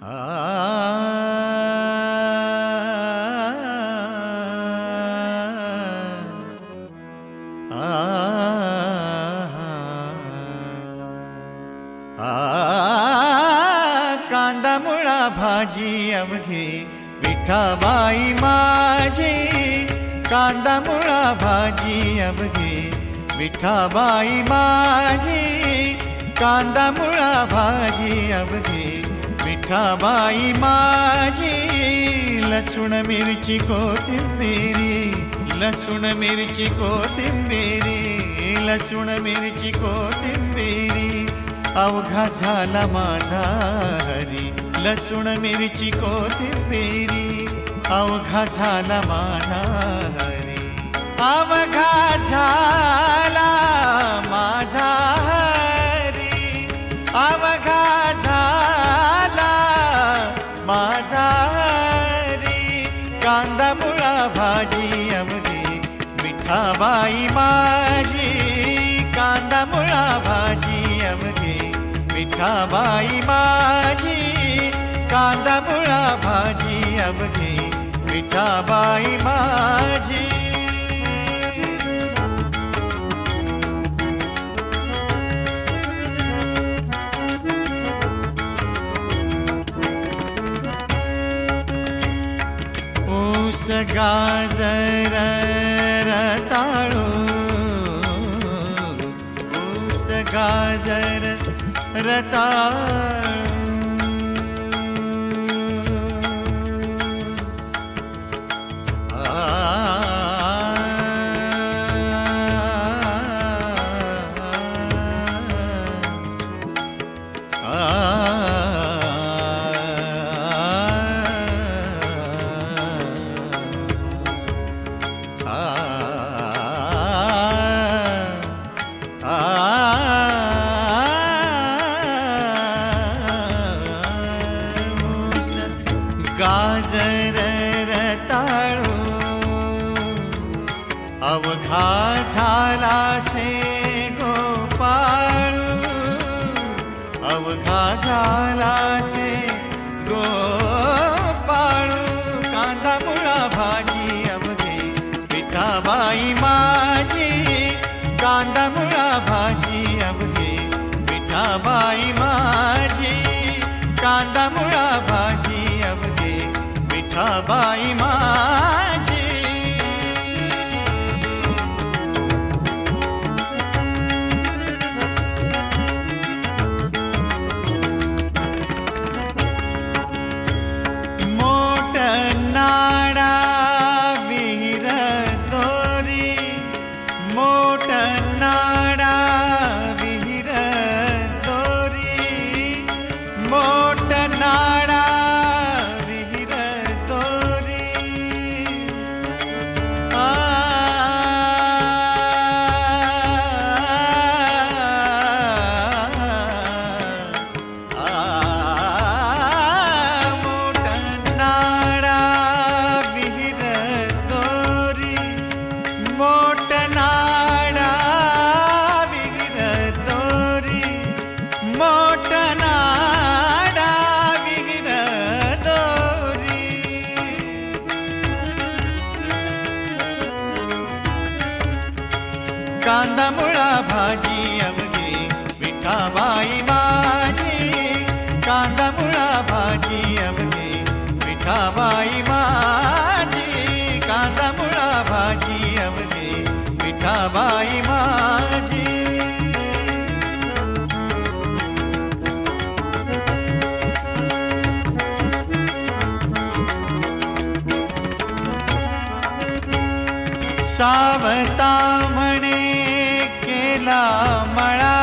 कांदा मुळा भाजी अवघी विठाबाई माझी. कांदा मुळा भाजी अवघी विठाबाई माझी. कांदा मुळा भाजी अवघी विठाबाई माझी लसूण मिरची कोथिंबीरी लसूण मिरची कोथिंबीरी लसूण मिरची कोथिंबीरी. अवघा झाला माझा हरी लसूण मिरची कोथिंबीरी. अवघा झाला माझा हरी. अवघा झाला कांदा मुळा भाजी अवघी मिठाबाई माझी कांदा मुळा भाजी अवघी मिठाबाई माझी कांदा मुळा भाजी अवघी मिठाबाई माझी ऊस गाजर रताळू ऊस गाजर रताळू अवघा झाला से गोपाळू. अवघा झाला से गोपाळू. कांदा मुळा भाजी अवघी. पिठाबाई माझी. कांदा मुळा भाजी अवघी. पिठाबाई माझी. कांदा मुळा भाजी अवघी. मिठाबाई माझी मोठ नाडा विहीर दोरी मोठ नाडा विहीर दोरी आ। मोठ नाडा विहीर दोरी मोठ कांदा मुळा भाजी अवघी विठाबाई माझी. कांदा मुळा भाजी अवघी विठाबाई माझी. कांदा मुळा भाजी अवघी विठाबाई माझी. सावता ಮಳಾ